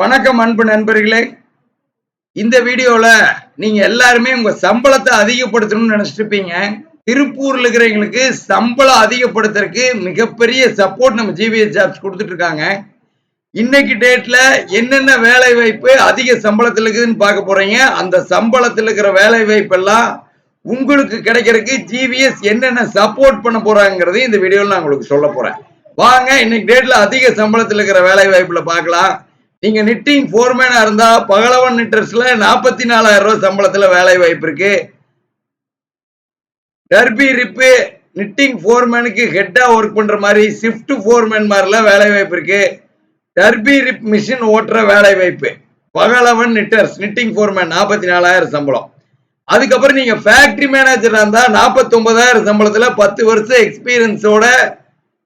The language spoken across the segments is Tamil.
வணக்கம் அன்பு நண்பர்களே. இந்த வீடியோல நீங்க எல்லாருமே உங்க சம்பளத்தை அதிகப்படுத்தணும்னு நினைச்சிட்டு இருப்பீங்க திருப்பூர்ல இருக்கிறவங்களுக்கு சம்பளம் அதிகப்படுத்துறதுக்கு மிகப்பெரிய சப்போர்ட் நம்ம ஜிபிஎஸ் ஜாப்ஸ் கொடுத்துட்டு இருக்காங்க. இன்னைக்கு டேட்ல என்னென்ன வேலை வாய்ப்பு அதிக சம்பளத்தில் இருக்குதுன்னு பார்க்க போறீங்க. அந்த சம்பளத்தில் இருக்கிற வேலை வாய்ப்பு எல்லாம் உங்களுக்கு கிடைக்கிறதுக்கு ஜிவிஎஸ் என்னென்ன சப்போர்ட் பண்ண போறாங்கிறது இந்த வீடியோவில் நான் உங்களுக்கு சொல்ல போறேன். வாங்க இன்னைக்கு டேட்ல அதிக சம்பளத்தில் இருக்கிற வேலை வாய்ப்புல பார்க்கலாம். நீங்க நிட்டிங் ஃபோர்மேனா இருந்தா பகலவன் நிட்டர்ஸ்ல நாற்பத்தி நாலாயிரம் ரூபாய் சம்பளத்துல வேலை வாய்ப்பு இருக்கு. டர்பி ரிப்பு நிட்டிங் ஃபோர்மேனுக்கு ஹெட்டா ஒர்க் பண்ற மாதிரி ஷிஃப்ட் ஃபோர்மேன் மாதிரிலாம் வேலை வாய்ப்பு இருக்கு. டர்பி ரிப் மிஷின் ஓட்டுற வேலை வாய்ப்பு. பகலவன் நிட்டர்ஸ் நிட்டிங் ஃபோர்மேன் நாற்பத்தி நாலாயிரம் சம்பளம். அதுக்கப்புறம் நீங்க ஃபேக்டரி மேனேஜரா இருந்தா நாற்பத்தி ஒன்பதாயிரம் சம்பளத்துல பத்து வருஷம் எக்ஸ்பீரியன்ஸோட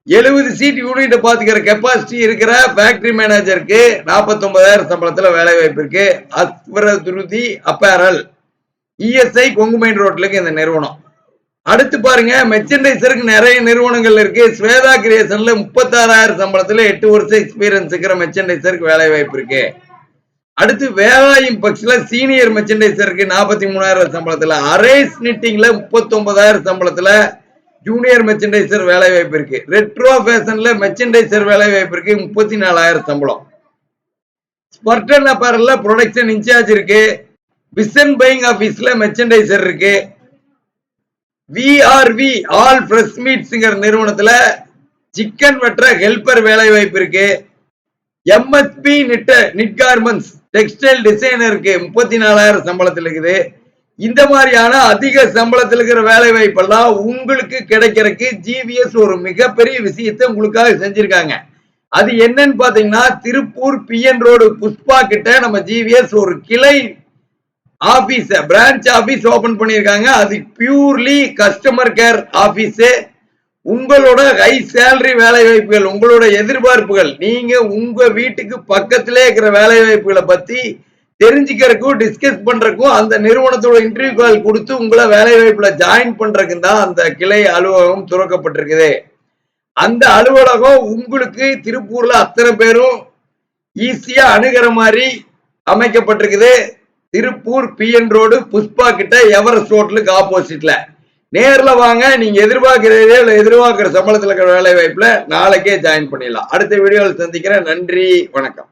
எழுபது சீட் யூனிட் பாத்துக்கிற கெப்பாசிட்டி இருக்கிற ஃபேக்டரி மேனேஜருக்கு நாற்பத்தி ஒன்பதாயிரம் சம்பளத்துல வேலை வாய்ப்பு இருக்கு. அஸ்வர துருதி அப்பேரல் இஎஸ்ஐ கொங்குமைன் ரோட்லுக்கு இந்த நிறுவனம். அடுத்து பாருங்க மெர்ச்சன்டைசருக்கு நிறைய நிறுவனங்கள் இருக்கு. ஸ்வேதா கிரியேஷன்ல முப்பத்தாறாயிரம் சம்பளத்துல எட்டு வருஷம் எக்ஸ்பீரியன்ஸ் இருக்கிற மெர்ச்சன்டைசருக்கு வேலை வாய்ப்பு இருக்கு. அடுத்து வேலாயும் பக்ஸ்ல சீனியர் மெர்ச்சன்டைசருக்கு நாற்பத்தி மூணாயிரம் சம்பளத்துல அரேஸ் நிட்டிங்ல முப்பத்தி ஒன்பதாயிரம் சம்பளத்துல ஜூனியர் மெர்ச்சன்டைசர் வேலை வாய்ப்பு இருக்கு. ரெட்ரோ ஃபேஷன்ல மெர்ச்சன்டைசர் வேலை வாய்ப்பு இருக்கு. முப்பத்தி நாலாயிரம் சம்பளம் ஸ்பர்டன் அப்பேரல்ல ப்ரொடக்ஷன் இன்சார்ஜ் இருக்கு. பிசன் பையிங் ஆபீஸ்ல மெர்ச்சன்டைசர் இருக்கு. விஆர்வி ஆல் ஃப்ரெஷ் மீட்ஸ்ங்கிற நிறுவனத்துல சிக்கன் வெட்டுற ஹெல்பர் வேலை வாய்ப்பு இருக்கு. எம்எஸ்பி நிட்ட நிட் கார்மெண்ட்ஸ் டெக்ஸ்டைல் டிசைனருக்கு முப்பத்தி நாலாயிரம் சம்பளத்தில் இருக்குது. இந்த மாதிரியான அதிக சம்பளத்தில் இருக்கிற வேலை வாய்ப்பெல்லாம் உங்களுக்கு கிடைக்கிறதுக்கு ஜிவிஎஸ் ஒரு மிகப்பெரிய விஷயத்தை உங்களுக்காக செஞ்சிருக்காங்க. அது என்னன்னு பாத்தீங்கன்னா திருப்பூர் பிஎன் ரோடு புஷ்பா கிட்ட நம்ம ஜிவிஎஸ் ஒரு கிளை ஆபீஸ் பிரான்ச் ஆபீஸ் ஓபன் பண்ணியிருக்காங்க. அது பியூர்லி கஸ்டமர் கேர் ஆபீஸ் உங்களோட ஹை சேலரி வேலை வாய்ப்புகள் உங்களோட எதிர்பார்ப்புகள் நீங்க உங்க வீட்டுக்கு பக்கத்திலே இருக்கிற வேலை வாய்ப்புகளை பத்தி தெரிஞ்சுக்கிறதுக்கும் டிஸ்கஸ் பண்றதுக்கும் அந்த நிறுவனத்தோட இன்டர்வியூ கால் கொடுத்து உங்களை வேலை வாய்ப்புல ஜாயின் பண்றதுக்கு தான் அந்த கிளை அலுவலகம் துறக்கப்பட்டிருக்குது. அந்த அலுவலகம் உங்களுக்கு திருப்பூர்ல அத்தனை பேரும் ஈஸியா அணுகிற மாதிரி அமைக்கப்பட்டிருக்குது. திருப்பூர் பிஎன் ரோடு புஷ்பா கிட்ட எவரெஸ்ட் ரோட்லுக்கு ஆப்போசிட்ல நேர்ல வாங்க நீங்க எதிர்பார்க்கிறதே இல்லை எதிர்பார்க்கிற சம்பளத்தில் இருக்கிற வேலை வாய்ப்புல நாளைக்கே ஜாயின் பண்ணிடலாம். அடுத்த வீடியோவில் சந்திக்கிறேன். நன்றி வணக்கம்.